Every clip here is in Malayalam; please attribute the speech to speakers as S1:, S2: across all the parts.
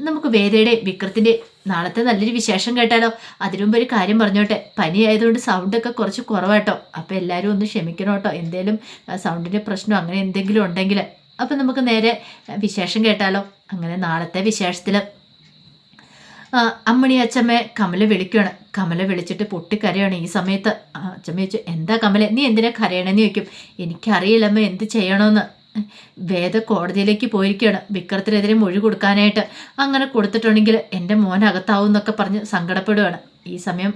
S1: നമുക്ക് വേദയുടെ വിക്രത്തിന്റെ നാളത്തെ നല്ലൊരു വിശേഷം കേട്ടാലോ? അതിനു മുമ്പ് ഒരു കാര്യം പറഞ്ഞോട്ടെ. പനി ആയതുകൊണ്ട് സൗണ്ടൊക്കെ കുറച്ച് കുറവാട്ടോ. അപ്പോൾ എല്ലാവരും ഒന്ന് ക്ഷമിക്കണം കേട്ടോ. എന്തേലും സൗണ്ടിന്റെ പ്രശ്നം അങ്ങനെ എന്തെങ്കിലും ഉണ്ടെങ്കിൽ. അപ്പം നമുക്ക് നേരെ വിശേഷം കേട്ടാലോ? അങ്ങനെ നാളത്തെ വിശേഷത്തിൽ അമ്മണി അച്ചമ്മ കമല വിളിക്കുകയാണ് കമല വിളിച്ചിട്ട് പൊട്ടിക്കരയാണ് ഈ സമയത്ത്. അച്ചമ്മ ചോദിച്ചു എന്താ കമല? നീ എന്തിനാ കരയണമെന്ന് ചോദിക്കും. എനിക്കറിയില്ലമ്മ എന്ത് ചെയ്യണമെന്ന് വേദ കോടതിയിലേക്ക് പോയിരിക്കുകയാണ്. വിക്രത്തിനെതിരെ മൊഴി കൊടുക്കാനായിട്ട് അങ്ങനെ കൊടുത്തിട്ടുണ്ടെങ്കിൽ എന്റെ മോൻ അകത്താവും എന്നൊക്കെ പറഞ്ഞ് സങ്കടപ്പെടുകയാണ് ഈ സമയം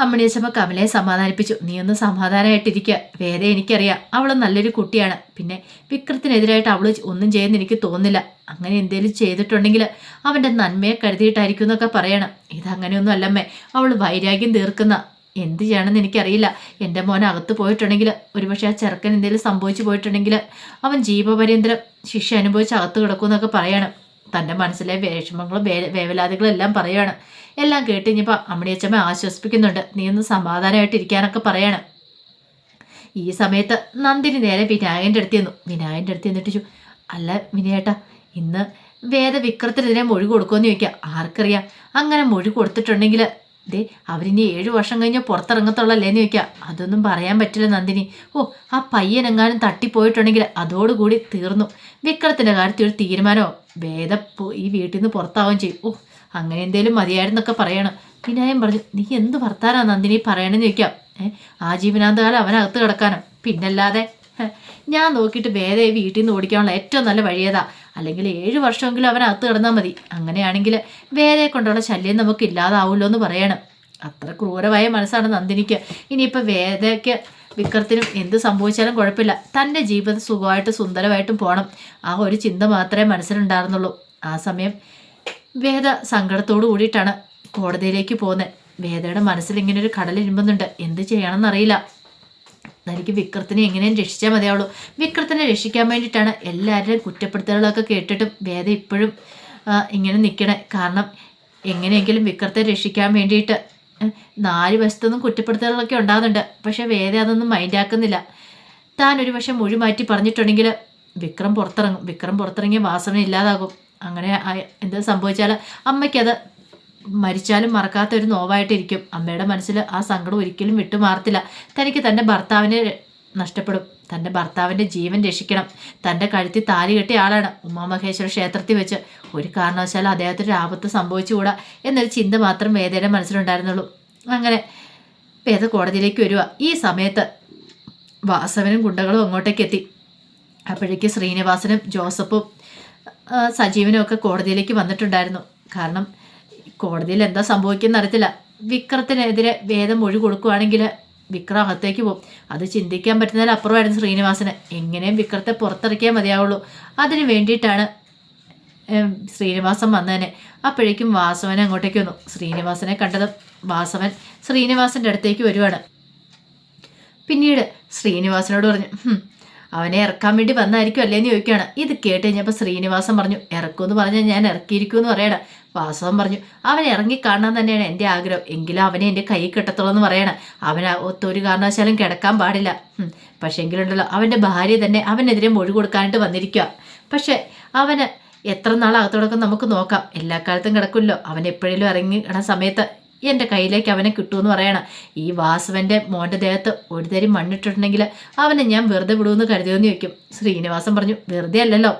S1: അമ്മണിയച്ചമ്മ കമലയെ സമാധാനിപ്പിച്ചു. നീ ഒന്ന് സമാധാനമായിട്ടിരിക്കുക വേദ എനിക്കറിയാം. അവൾ നല്ലൊരു കുട്ടിയാണ്. പിന്നെ വിക്രത്തിനെതിരായിട്ട് അവൾ ഒന്നും ചെയ്യുന്ന എനിക്ക് തോന്നില്ല അങ്ങനെ എന്തെങ്കിലും ചെയ്തിട്ടുണ്ടെങ്കിൽ അവന്റെ നന്മയെ കരുതിയിട്ടായിരിക്കും എന്നൊക്കെ പറയണം. ഇതങ്ങനെയൊന്നും അല്ലമ്മേ അവൾ വൈരാഗ്യം തീർക്കുന്ന എന്ത് ചെയ്യണമെന്ന് എനിക്കറിയില്ല. എന്റെ മോൻ അകത്ത് പോയിട്ടുണ്ടെങ്കിൽ ഒരുപക്ഷെ ആ ചെറുക്കൻ എന്തെങ്കിലും സംഭവിച്ചു പോയിട്ടുണ്ടെങ്കിൽ അവൻ ജീവപര്യന്തരം ശിക്ഷ അനുഭവിച്ച് അകത്ത് കിടക്കുമെന്നൊക്കെ പറയണം. തന്റെ മനസ്സിലെ വിഷമങ്ങളും വേ വേവലാതികളും എല്ലാം പറയാണ്. എല്ലാം കേട്ട് ഇനിയിപ്പോൾ അമ്മണിയച്ചമ്മ ആശ്വസിപ്പിക്കുന്നുണ്ട്. നീ ഒന്ന് സമാധാനമായിട്ട് ഇരിക്കാനൊക്കെ പറയണം. ഈ സമയത്ത് നന്ദിനി നേരെ വിനായകന്റെ അടുത്ത് ചെന്നു. വിനായകന്റെ അടുത്ത് ചെന്നിട്ട് അല്ല വിനയേട്ടാ ഇന്ന് വേദ ഇതിനെ മൊഴി കൊടുക്കുമെന്ന് ചോദിക്കാം. ആർക്കറിയാം? അങ്ങനെ മൊഴി കൊടുത്തിട്ടുണ്ടെങ്കിൽ ദേ അവരിനി ഏഴു വർഷം കഴിഞ്ഞ് പുറത്തിറങ്ങത്തുള്ളല്ലേന്ന് ചോദിക്കുക അതൊന്നും പറയാൻ പറ്റില്ല നന്ദിനി. ഓ ആ പയ്യനെങ്ങാനും തട്ടിപ്പോയിട്ടുണ്ടെങ്കിൽ അതോടുകൂടി തീർന്നു. വിക്രത്തിന്റെ കാര്യത്തിൽ ഒരു തീരുമാനമോ വേദ ഈ വീട്ടിൽ നിന്ന് പുറത്താവുകയും ചെയ്യും. ഓ അങ്ങനെ എന്തേലും മതിയായിരുന്നൊക്കെ പറയണം. വിനായം പറഞ്ഞു നീ എന്ത് വർത്താനാ നന്ദിനി പറയണമെന്ന് ചോദിക്കാം. ഏ ആജീവനാന്തകാലം അവനകത്ത് കിടക്കാനും. പിന്നല്ലാതെ ഞാൻ നോക്കിയിട്ട് വേദ വീട്ടിൽ നിന്ന് ഓടിക്കാനുള്ള ഏറ്റവും നല്ല വഴിയേതാ. അല്ലെങ്കിൽ ഏഴ് വർഷമെങ്കിലും അവനകത്ത് കിടന്നാൽ മതി. അങ്ങനെയാണെങ്കിൽ വേദയെ കൊണ്ടുള്ള ശല്യം നമുക്ക് ഇല്ലാതാവുമല്ലോ എന്ന് പറയണം. അത്ര ക്രൂരമായ മനസ്സാണ് നന്ദിനിക്ക്. ഇനിയിപ്പോൾ വേദയ്ക്ക് വിക്രത്തിനും എന്ത് സംഭവിച്ചാലും കുഴപ്പമില്ല. തന്റെ ജീവിതം സുഖമായിട്ട് സുന്ദരമായിട്ടും പോകണം ആ ഒരു ചിന്ത മാത്രമേ മനസ്സിലുണ്ടായിരുന്നുള്ളൂ. ആ സമയം വേദ സങ്കടത്തോടു കൂടിയിട്ടാണ് കോടതിയിലേക്ക് പോകുന്നത്. വേദയുടെ മനസ്സിൽ ഇങ്ങനെ ഒരു കടൽ ഇരുമ്പുന്നുണ്ട്. എന്ത് ചെയ്യണമെന്നറിയില്ല. തനിക്ക് വിക്രത്തിനെ എങ്ങനെയും രക്ഷിച്ചാൽ മതിയാവുള്ളൂ. വിക്രത്തിനെ രക്ഷിക്കാൻ വേണ്ടിയിട്ടാണ് എല്ലാവരുടെയും കുറ്റപ്പെടുത്തലുകളൊക്കെ കേട്ടിട്ടും വേദ ഇപ്പോഴും ഇങ്ങനെ നിൽക്കണേ കാരണം എങ്ങനെയെങ്കിലും വിക്രത്തെ രക്ഷിക്കാൻ വേണ്ടിയിട്ട് നാല് വശത്തൊന്നും കുറ്റപ്പെടുത്തലുകളൊക്കെ ഉണ്ടാകുന്നുണ്ട്. പക്ഷേ വേദ അതൊന്നും മൈൻഡാക്കുന്നില്ല. താൻ ഒരു പക്ഷെ മൊഴി മാറ്റി പറഞ്ഞിട്ടുണ്ടെങ്കിൽ വിക്രം പുറത്തിറങ്ങും. വിക്രം പുറത്തിറങ്ങിയ വാസന ഇല്ലാതാകും. അങ്ങനെ എന്ത് സംഭവിച്ചാൽ അമ്മയ്ക്കത് മരിച്ചാലും മറക്കാത്ത ഒരു നോവായിട്ടിരിക്കും. അമ്മയുടെ മനസ്സിൽ ആ സങ്കടം ഒരിക്കലും വിട്ടുമാറത്തില്ല. തനിക്ക് തന്റെ ഭർത്താവിനെ നഷ്ടപ്പെടും. തന്റെ ഭർത്താവിന്റെ ജീവൻ രക്ഷിക്കണം. തന്റെ കഴുത്തി താലി കെട്ടിയ ആളാണ് ഉമാമഹേശ്വര ക്ഷേത്രത്തിൽ വെച്ച്. ഒരു കാരണവശാലും അദ്ദേഹത്തിന് ആപത്ത് സംഭവിച്ചുകൂടാ എന്നൊരു ചിന്ത മാത്രം വേദയുടെ മനസ്സിലുണ്ടായിരുന്നുള്ളൂ. അങ്ങനെ വേദ കോടതിയിലേക്ക് വരിക ഈ സമയത്ത് വാസവനും ഗുണ്ടകളും അങ്ങോട്ടേക്ക് എത്തി. അപ്പോഴേക്ക് ശ്രീനിവാസനും ജോസഫും സജീവനും ഒക്കെ കോടതിയിലേക്ക് വന്നിട്ടുണ്ടായിരുന്നു. കാരണം കോടതിയിൽ എന്താ സംഭവിക്കുന്ന അറിയത്തില്ല. വിക്രത്തിനെതിരെ വേദം മൊഴി കൊടുക്കുവാണെങ്കിൽ വിക്രം അകത്തേക്ക് പോകും. അത് ചിന്തിക്കാൻ പറ്റുന്നതിൽ അപ്പുറമായിരുന്നു ശ്രീനിവാസന്. എങ്ങനെയും വിക്രത്തെ പുറത്തിറക്കിയാൽ മതിയാവുള്ളൂ. അതിന് വേണ്ടിയിട്ടാണ് ശ്രീനിവാസൻ വന്നതിനെ. അപ്പോഴേക്കും വാസവൻ അങ്ങോട്ടേക്ക് വന്നു. ശ്രീനിവാസനെ കണ്ടതും വാസവൻ ശ്രീനിവാസന്റെ അടുത്തേക്ക് വരുവാണ്. പിന്നീട് ശ്രീനിവാസനോട് പറഞ്ഞു "ഹും, അവനെ ഇറക്കാൻ വേണ്ടി വന്നായിരിക്കും അല്ലേന്ന് ചോദിക്കുകയാണ്. ഇത് കേട്ട് കഴിഞ്ഞപ്പോൾ ശ്രീനിവാസൻ പറഞ്ഞു ഇറക്കുമെന്ന് പറഞ്ഞാൽ ഞാൻ ഇറക്കിയിരിക്കുമെന്ന് പറയണം വാസവൻ പറഞ്ഞു അവൻ ഇറങ്ങി കാണാൻ തന്നെയാണ് എന്റെ ആഗ്രഹം. എങ്കിലും അവനെ എന്റെ കൈ കിട്ടത്തുള്ളൂ എന്ന് പറയണം. അവൻ ഒത്തൊരു കാരണവശാലും കിടക്കാൻ പാടില്ല. പക്ഷേ എങ്കിലുണ്ടല്ലോ അവന്റെ ഭാര്യ തന്നെ അവനെതിരെ മൊഴി കൊടുക്കാനായിട്ട് വന്നിരിക്കുക പക്ഷേ അവന് എത്ര നാൾ അകത്തോടൊക്കെ നമുക്ക് നോക്കാം. എല്ലാ കാലത്തും കിടക്കുമല്ലോ. അവൻ എപ്പോഴേലും ഇറങ്ങി കിടന്ന സമയത്ത് എന്റെ കയ്യിലേക്ക് അവനെ കിട്ടുമെന്ന് പറയണം. ഈ വാസവന്റെ മോന്റെ ദേഹത്ത് ഒരു തരി മണ്ണിട്ടിട്ടുണ്ടെങ്കിൽ അവനെ ഞാൻ വെറുതെ വിടുമെന്ന് കരുതിയെന്ന് ചോദിക്കും. ശ്രീനിവാസം പറഞ്ഞു വെറുതെ അല്ലല്ലോ.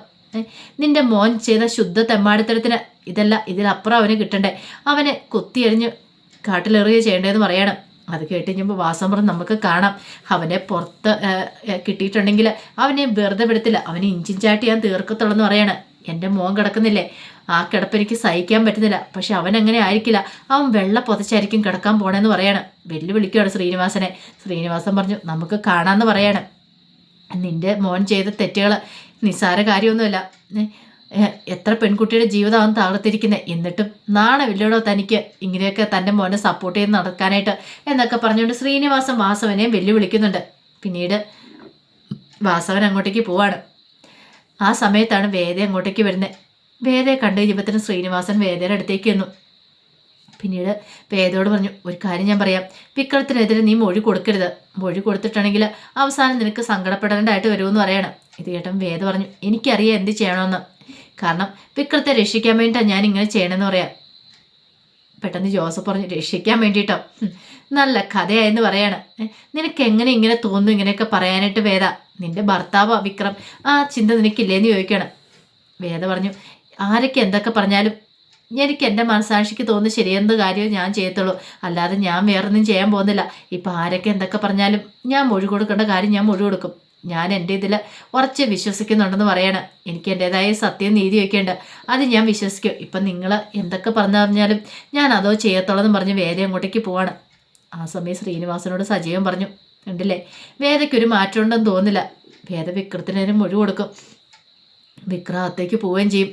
S1: നിന്റെ മോൻ ചെയ്ത ശുദ്ധ തെമ്മാടിത്തരത്തിന് ഇതല്ല ഇതിലപ്പുറം അവന് കിട്ടണ്ടേ. അവനെ കുത്തിയെറിഞ്ഞ് കാട്ടിലെറിയുക ചെയ്യേണ്ടതെന്ന് പറയണം. അത് കേട്ട് കഴിഞ്ഞപ്പോൾ വാസം പറഞ്ഞ് നമുക്ക് കാണാം. അവനെ പുറത്ത് കിട്ടിയിട്ടുണ്ടെങ്കിൽ അവനെ വെറുതെ വിടത്തില്ല. അവനെ ഇഞ്ചിഞ്ചാട്ടി ഞാൻ തീർക്കത്തുള്ളെന്ന് പറയണം. എന്റെ മോൻ കിടക്കുന്നില്ലേ? ആ കിടപ്പെനിക്ക് സഹിക്കാൻ പറ്റുന്നില്ല. പക്ഷെ അവൻ അങ്ങനെ ആയിരിക്കില്ല. അവൻ വെള്ള പുതച്ചായിരിക്കും കിടക്കാൻ പോണേന്ന് പറയണം. വെല്ലുവിളിക്കുകയാണ് ശ്രീനിവാസനെ. ശ്രീനിവാസൻ പറഞ്ഞു നമുക്ക് കാണാമെന്ന് പറയണം. നിന്റെ മോൻ ചെയ്ത തെറ്റുകൾ നിസ്സാര കാര്യമൊന്നുമല്ല. എത്ര പെൺകുട്ടിയുടെ ജീവിതമാണ് താളത്തിരിക്കുന്നത് എന്നിട്ടും നാണമില്ലടോ തനിക്ക് ഇങ്ങനെയൊക്കെ തന്റെ മോനെ സപ്പോർട്ട് ചെയ്ത് നടക്കാനായിട്ട്. എന്നൊക്കെ പറഞ്ഞുകൊണ്ട് ശ്രീനിവാസൻ വാസവനെയും വെല്ലുവിളിക്കുന്നുണ്ട്. പിന്നീട് വാസവൻ അങ്ങോട്ടേക്ക് പോവാണ്. ആ സമയത്താണ് വേദ അങ്ങോട്ടേക്ക് വരുന്നത് വേദയെ കണ്ടു കഴിഞ്ഞപ്പോൾ ശ്രീനിവാസൻ വേദയുടെ അടുത്തേക്ക് വന്നു പിന്നീട് വേദയോട് പറഞ്ഞു ഒരു കാര്യം ഞാൻ പറയാം. വിക്രത്തിനെതിരെ നീ മൊഴി കൊടുക്കരുത്. മൊഴി കൊടുത്തിട്ടാണെങ്കിൽ അവസാനം നിനക്ക് സങ്കടപ്പെടേണ്ടതായിട്ട് വരുമെന്ന് പറയണം. ഇത് കേട്ടൻ വേദ പറഞ്ഞു എനിക്കറിയാം എന്ത് ചെയ്യണമെന്ന്. കാരണം വിക്രത്തെ രക്ഷിക്കാൻ വേണ്ടിയിട്ടാണ് ഞാൻ ഇങ്ങനെ ചെയ്യണമെന്ന് പറയാം. പെട്ടെന്ന് ജോസഫ് പറഞ്ഞു രക്ഷിക്കാൻ വേണ്ടിയിട്ടോ? നല്ല കഥയായെന്ന് പറയാണ്. നിനക്ക് എങ്ങനെ ഇങ്ങനെ തോന്നുന്നു ഇങ്ങനെയൊക്കെ പറയാനായിട്ട് വേദ? നിന്റെ ഭർത്താവാ വിക്രം. ആ ചിന്ത നിനക്കില്ലേന്ന് ചോദിക്കണം. വേദ പറഞ്ഞു ആരൊക്കെ എന്തൊക്കെ പറഞ്ഞാലും എനിക്ക് എന്റെ മനസാക്ഷിക്ക് തോന്നുന്ന ശരിയെന്ത് കാര്യവും ഞാൻ ചെയ്യത്തുള്ളൂ. അല്ലാതെ ഞാൻ വേറൊന്നും ചെയ്യാൻ പോകുന്നില്ല. ഇപ്പം ആരൊക്കെ എന്തൊക്കെ പറഞ്ഞാലും ഞാൻ മൊഴി കൊടുക്കേണ്ട കാര്യം ഞാൻ മൊഴി കൊടുക്കും. ഞാൻ എന്റെ ഇതിൽ ഉറച്ച് വിശ്വസിക്കുന്നുണ്ടെന്ന് പറയണം. എനിക്ക് എന്റേതായ സത്യം നീതിയൊക്കെ ഉണ്ട് അത് ഞാൻ വിശ്വസിക്കും. ഇപ്പം നിങ്ങൾ എന്തൊക്കെ പറഞ്ഞു പറഞ്ഞാലും ഞാൻ അതോ ചെയ്യത്തുള്ളതെന്ന് പറഞ്ഞ് വേദ അങ്ങോട്ടേക്ക് പോവാണ്. ആ സമയം ശ്രീനിവാസനോട് സജീവം പറഞ്ഞു ഉണ്ടല്ലേ വേദയ്ക്കൊരു മാറ്റം ഉണ്ടെന്ന് തോന്നില്ല വേദ വിക്രത്തിനൊരു മൊഴി കൊടുക്കും. വിക്രം അകത്തേക്ക് പോവുകയും ചെയ്യും.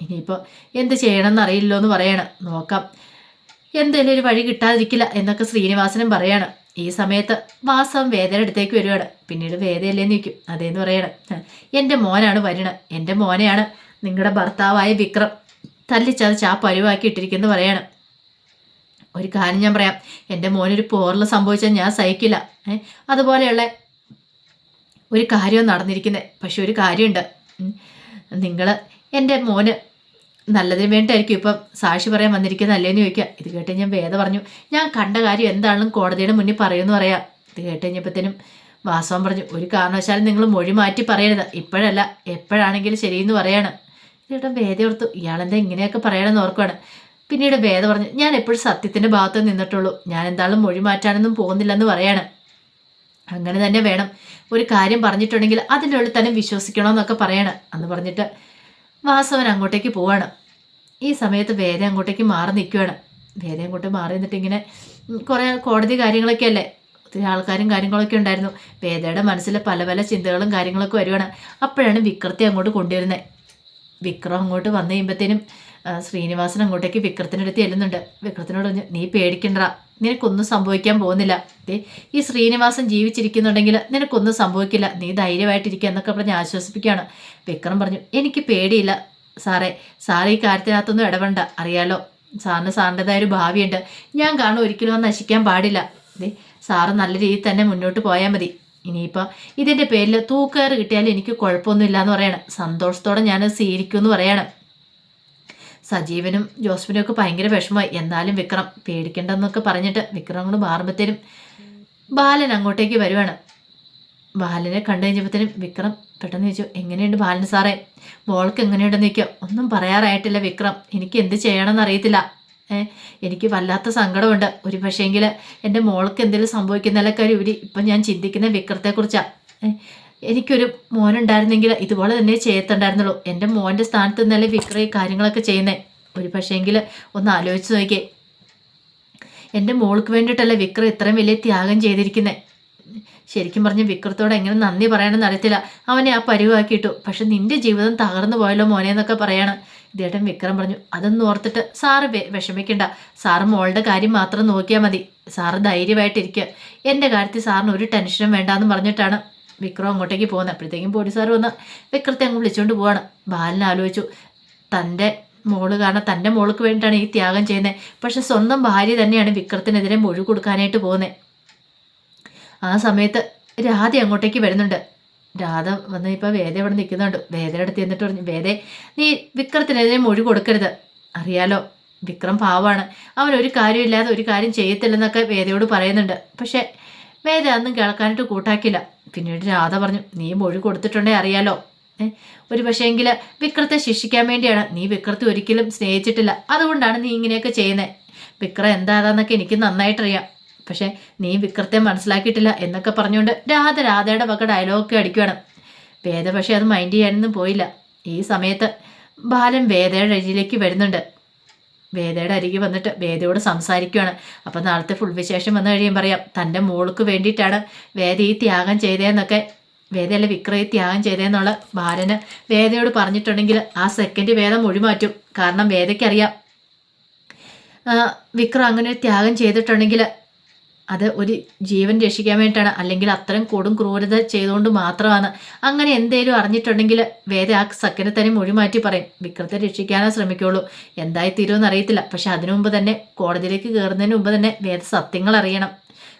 S1: ഇനിയിപ്പോൾ എന്ത് ചെയ്യണമെന്ന് അറിയില്ലോ എന്ന് പറയണം. നോക്കാം. എന്തേലും ഒരു വഴി കിട്ടാതിരിക്കില്ല എന്നൊക്കെ ശ്രീനിവാസനും പറയാണ്. ഈ സമയത്ത് വാസം വേദയുടെ അടുത്തേക്ക് വരുവാണ്. പിന്നീട് വേദയല്ലേ നിൽക്കും അതേന്ന് പറയണം. എന്റെ മോനാണ് വരണത് എന്റെ മോനെയാണ് നിങ്ങളുടെ ഭർത്താവായ വിക്രം തല്ലിച്ചതച്ച് ആ പരുവാക്കി ഇട്ടിരിക്കുന്നു പറയണം. ഒരു കാര്യം ഞാൻ പറയാം. എന്റെ മോനൊരു പോറിൽ സംഭവിച്ചാൽ ഞാൻ സഹിക്കില്ല. അതുപോലെയുള്ള ഒരു കാര്യം നടന്നിരിക്കുന്നത് പക്ഷെ ഒരു കാര്യമുണ്ട്. നിങ്ങൾ എന്റെ മോന് നല്ലതിന് വേണ്ടിയായിരിക്കും ഇപ്പം സാക്ഷി പറയാൻ വന്നിരിക്കുന്നത് അല്ലേന്ന് ചോദിക്കുക. ഇത് കേട്ട് ഞാൻ വേദ പറഞ്ഞു. ഞാൻ കണ്ട കാര്യം എന്താണെന്നും കോടതിയുടെ മുന്നിൽ പറയുമെന്ന് പറയാം. ഇത് കേട്ട് കഴിഞ്ഞപ്പോഴത്തേനും വാസവൻ പറഞ്ഞു ഒരു കാരണവശാലും നിങ്ങൾ മൊഴി മാറ്റി പറയരുത്. ഇപ്പോഴല്ല എപ്പോഴാണെങ്കിലും ശരിയെന്ന് പറയാണ്. ചേട്ടൻ വേദ ഓർത്തു ഇയാളെന്താ ഇങ്ങനെയൊക്കെ പറയണമെന്ന് ഓർക്കുവാണ്. പിന്നീട് വേദ പറഞ്ഞു ഞാൻ എപ്പോഴും സത്യത്തിന്റെ ഭാഗത്ത് നിന്നിട്ടുള്ളൂ. ഞാൻ എന്താളും മൊഴി മാറ്റാനൊന്നും പോകുന്നില്ലെന്ന് പറയാണ്. അങ്ങനെ തന്നെ വേണം. ഒരു കാര്യം പറഞ്ഞിട്ടുണ്ടെങ്കിൽ അതിന്റെ ഉള്ളിൽ തന്നെ വിശ്വസിക്കണമെന്നൊക്കെ പറയണം. എന്ന് പറഞ്ഞിട്ട് വാസവൻ അങ്ങോട്ടേക്ക് പോവാണ്. ഈ സമയത്ത് വേദ അങ്ങോട്ടേക്ക് മാറി നിൽക്കുകയാണ് വേദ അങ്ങോട്ട് മാറി നിന്നിട്ട് ഇങ്ങനെ കുറേ കോടതി കാര്യങ്ങളൊക്കെ അല്ലേ? ഒത്തിരി ആൾക്കാരും കാര്യങ്ങളൊക്കെ ഉണ്ടായിരുന്നു. വേദയുടെ മനസ്സിൽ പല പല ചിന്തകളും കാര്യങ്ങളൊക്കെ വരുവാണ്. അപ്പോഴാണ് വിക്രത്തെ അങ്ങോട്ട് കൊണ്ടുവരുന്നത്. വിക്രം അങ്ങോട്ട് വന്നു കഴിയുമ്പോഴത്തേനും ശ്രീനിവാസൻ അങ്ങോട്ടേക്ക് വിക്രത്തിനടുത്ത് ചെല്ലുന്നുണ്ട്. വിക്രത്തിനോട് പറഞ്ഞു നീ പേടിക്കണ്ട നിനക്കൊന്നും സംഭവിക്കാൻ പോകുന്നില്ല. ദേ ഈ ശ്രീനിവാസൻ ജീവിച്ചിരിക്കുന്നുണ്ടെങ്കിൽ നിനക്കൊന്നും സംഭവിക്കില്ല. നീ ധൈര്യമായിട്ടിരിക്കുക എന്നൊക്കെ പറഞ്ഞ് ആശ്വസിപ്പിക്കുകയാണ്. വിക്രം പറഞ്ഞു എനിക്ക് പേടിയില്ല. സാറേ സാറ് ഈ കാര്യത്തിനകത്തൊന്നും ഇടപെടണ്ട. അറിയാലോ സാറിന് സാറിന്റെതായ ഒരു ഭാവിയുണ്ട്. ഞാൻ കാണും ഒരിക്കലും അത് നശിക്കാൻ പാടില്ല. ദേ സാറ് നല്ല രീതിയിൽ തന്നെ മുന്നോട്ട് പോയാൽ മതി. ഇനിയിപ്പോൾ ഇതിന്റെ പേരിൽ തൂക്കേറ് കിട്ടിയാൽ എനിക്ക് കുഴപ്പമൊന്നുമില്ല എന്ന് പറയണം. സന്തോഷത്തോടെ ഞാൻ സ്വീകരിക്കുമെന്ന് പറയണം. സജീവനും ജോസഫിനും ഒക്കെ ഭയങ്കര വിഷമമായി. എന്നാലും വിക്രം പേടിക്കണ്ടെന്നൊക്കെ പറഞ്ഞിട്ട് വിക്രം അങ്ങോട്ട് ബാലൻ അങ്ങോട്ടേക്ക് വരുവാണ്. ബാലനെ കണ്ടു കഴിഞ്ഞപ്പോഴത്തേനും വിക്രം പെട്ടെന്ന് ചോദിച്ചു എങ്ങനെയുണ്ട് ബാലൻ സാറേ? മോൾക്ക് എങ്ങനെയുണ്ടെന്ന് നിൽക്കുക ഒന്നും പറയാറായിട്ടില്ല വിക്രം. എനിക്ക് എന്ത് ചെയ്യണമെന്ന് അറിയത്തില്ല. എനിക്ക് വല്ലാത്ത സങ്കടമുണ്ട്. ഒരു പക്ഷേങ്കിൽ എന്റെ മോൾക്ക് എന്തെങ്കിലും സംഭവിക്കുന്നതിലൊക്കെ ഒരു ഇപ്പം ഞാൻ ചിന്തിക്കുന്ന വിക്രത്തെക്കുറിച്ചാണ് എനിക്കൊരു മോനുണ്ടായിരുന്നെങ്കിൽ ഇതുപോലെ തന്നെ ചെയ്യത്തുണ്ടായിരുന്നുള്ളൂ. എന്റെ മോന്റെ സ്ഥാനത്ത് നിന്നല്ലേ വിക്രി കാര്യങ്ങളൊക്കെ ചെയ്യുന്നത് ഒരു പക്ഷേങ്കിൽ ഒന്ന് ആലോചിച്ച് നോക്കിയേ. എന്റെ മോൾക്ക് വേണ്ടിയിട്ടല്ലേ വിക്രം ഇത്രയും വലിയ ത്യാഗം ചെയ്തിരിക്കുന്നത് ശരിക്കും പറഞ്ഞ് വിക്രത്തോട് എങ്ങനെ നന്ദി പറയണമെന്ന് അറിയത്തില്ല. അവനെ ആ പരിവാക്കിയിട്ടു പക്ഷെ നിന്റെ ജീവിതം തകർന്നു പോയല്ലോ മോനെ എന്നൊക്കെ പറയാണ്. ഇതേട്ടൻ വിക്രം പറഞ്ഞു അതൊന്നും ഓർത്തിട്ട് സാറ് വിഷമിക്കണ്ട. സാറ് മോളുടെ കാര്യം മാത്രം നോക്കിയാൽ മതി. സാറ് ധൈര്യമായിട്ടിരിക്കുക. എന്റെ കാര്യത്തിൽ സാറിന് ഒരു ടെൻഷനും വേണ്ടാന്ന് പറഞ്ഞിട്ടാണ് വിക്രം അങ്ങോട്ടേക്ക് പോകുന്നത് അപ്പോഴത്തേക്കും പോലീസുകാർ വന്ന് വിക്രത്തെ അങ്ങ് വിളിച്ചുകൊണ്ട് പോവാണ്. ബാലൻ ആലോചിച്ചു തന്റെ മോൾ കാരണം തന്റെ മോൾക്ക് വേണ്ടിയിട്ടാണ് ഈ ത്യാഗം ചെയ്യുന്നത് പക്ഷെ സ്വന്തം ഭാര്യ തന്നെയാണ് വിക്രത്തിനെതിരെ മൊഴി കൊടുക്കാനായിട്ട് പോകുന്നത് ആ സമയത്ത് രാധ അങ്ങോട്ടേക്ക് വരുന്നുണ്ട്. രാധ വന്ന് ഇപ്പോൾ വേദ ഇവിടെ നിൽക്കുന്നുണ്ട്. വേദയുടെ അടുത്ത് പറഞ്ഞു വേദേ നീ വിക്രത്തിനെതിരെ മൊഴി കൊടുക്കരുത്. അറിയാലോ വിക്രം പാവാണ്. അവൻ ഒരു കാര്യമില്ലാതെ ഒരു കാര്യം ചെയ്യത്തില്ലെന്നൊക്കെ വേദയോട് പറയുന്നുണ്ട്. പക്ഷേ വേദ അന്നും കേൾക്കാനായിട്ട് കൂട്ടാക്കില്ല പിന്നീട് രാധ പറഞ്ഞു നീ മൊഴി കൊടുത്തിട്ടുണ്ടേ അറിയാലോ. ഒരു പക്ഷേങ്കിൽ വിക്രത്തെ ശിക്ഷിക്കാൻ വേണ്ടിയാണ്. നീ വിക്രത്തെ ഒരിക്കലും സ്നേഹിച്ചിട്ടില്ല. അതുകൊണ്ടാണ് നീ ഇങ്ങനെയൊക്കെ ചെയ്യുന്നത് വിക്രം എന്താണെന്നൊക്കെ എനിക്ക് നന്നായിട്ടറിയാം. പക്ഷേ നീ വിക്രത്തെ മനസ്സിലാക്കിയിട്ടില്ല എന്നൊക്കെ പറഞ്ഞുകൊണ്ട് രാധ രാധയുടെ വക ഡയലോഗൊക്കെ അടിക്കുകയാണ് വേദ പക്ഷേ അത് മൈൻഡ് ചെയ്യാനൊന്നും പോയില്ല. ഈ സമയത്ത് ബാലൻ വേദയുടെ അരികിലേക്ക് വരുന്നുണ്ട്. വേദയുടെ അരികെ വന്നിട്ട് വേദയോട് സംസാരിക്കുകയാണ് അപ്പം നാളത്തെ ഫുൾ വിശേഷം വന്നു കഴിയാൻ പറയാം തന്റെ മോൾക്ക് വേണ്ടിയിട്ടാണ് വേദ ഈ ത്യാഗം ചെയ്തതെന്നൊക്കെ. വേദയല്ല വിക്രയെ ത്യാഗം ചെയ്തതെന്നുള്ള ബാലന് വേദയോട് പറഞ്ഞിട്ടുണ്ടെങ്കിൽ ആ സെക്കൻഡ് വേദം മൊഴി മാറ്റും കാരണം വേദയ്ക്കറിയാം വിക്രം അങ്ങനെ ത്യാഗം ചെയ്തിട്ടുണ്ടെങ്കിൽ അത് ഒരു ജീവൻ രക്ഷിക്കാൻ വേണ്ടിയിട്ടാണ്. അല്ലെങ്കിൽ അത്രയും കൊടും ക്രൂരത ചെയ്തുകൊണ്ട് മാത്രമാണ്. അങ്ങനെ എന്തേലും അറിഞ്ഞിട്ടുണ്ടെങ്കിൽ വേദ ആ സക്കനെ തന്നെ മൊഴി മാറ്റി പറയും. വിക്രത്തെ രക്ഷിക്കാനേ ശ്രമിക്കുള്ളൂ. എന്തായി തീരുമെന്ന് അറിയത്തില്ല. പക്ഷെ അതിനു മുമ്പ് തന്നെ കോടതിയിലേക്ക് കയറുന്നതിന് മുമ്പ് തന്നെ വേദ സത്യങ്ങൾ അറിയണം.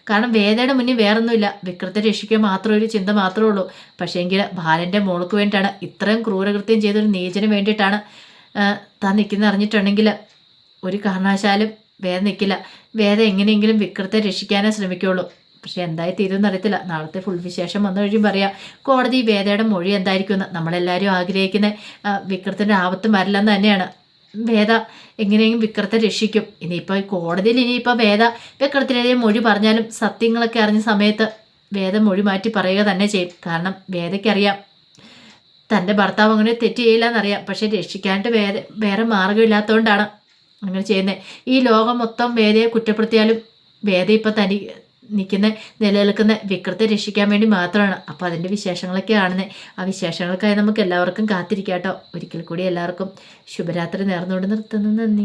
S1: കാരണം വേദയുടെ മുന്നിൽ വേറൊന്നുമില്ല. വിക്രത്തെ രക്ഷിക്കുക മാത്രം ഒരു ചിന്ത മാത്രമേ ഉള്ളൂ. പക്ഷേങ്കിൽ ബാലന്റെ മോൾക്ക് വേണ്ടിയിട്ടാണ് ഇത്രയും ക്രൂരകൃത്യം ചെയ്തൊരു നീചന് വേണ്ടിയിട്ടാണ് താൻ നിൽക്കുന്നത് അറിഞ്ഞിട്ടുണ്ടെങ്കിൽ ഒരു കാരണവശാലും വേദ നിൽക്കില്ല വേദ എങ്ങനെയെങ്കിലും വിക്രത്തെ രക്ഷിക്കാനേ ശ്രമിക്കുള്ളൂ. പക്ഷേ എന്തായി തീരുമെന്ന് അറിയത്തില്ല. നാളത്തെ ഫുൾ വിശേഷം വന്നു കഴിയും പറയാം. കോടതി വേദയുടെ മൊഴി എന്തായിരിക്കുമെന്ന് നമ്മളെല്ലാവരും ആഗ്രഹിക്കുന്ന വിക്രത്തിന്റെ ആപത്ത് വരില്ലെന്ന് തന്നെയാണ്. വേദ എങ്ങനെയെങ്കിലും വിക്രത്തെ രക്ഷിക്കും. ഇനിയിപ്പോൾ കോടതിയിൽ ഇനിയിപ്പോൾ വേദ വിക്രത്തിനെതിരെ മൊഴി പറഞ്ഞാലും സത്യങ്ങളൊക്കെ അറിഞ്ഞ സമയത്ത് വേദ മൊഴി മാറ്റി പറയുക തന്നെ ചെയ്യും. കാരണം വേദയ്ക്കറിയാം. തന്റെ ഭർത്താവ് അങ്ങനെ തെറ്റ് ചെയ്യില്ല എന്നറിയാം പക്ഷേ രക്ഷിക്കാനായിട്ട് വേറെ വേറെ മാർഗമില്ലാത്തതുകൊണ്ടാണ് അങ്ങനെ ചെയ്യുന്നത് ഈ ലോകം മൊത്തം വേദയെ കുറ്റപ്പെടുത്തിയാലും വേദ ഇപ്പം തനി നിൽക്കുന്ന നിലനിൽക്കുന്ന വിക്രത്തെ രക്ഷിക്കാൻ വേണ്ടി മാത്രമാണ്. അപ്പോൾ അതിന്റെ വിശേഷങ്ങളൊക്കെ കാണുന്നത് ആ വിശേഷങ്ങൾക്കായി നമുക്ക് എല്ലാവർക്കും കാത്തിരിക്കാം കേട്ടോ. ഒരിക്കൽ കൂടി എല്ലാവർക്കും ശുഭരാത്രി നേർന്നുകൊണ്ട് നിർത്തുന്നു. നന്ദി.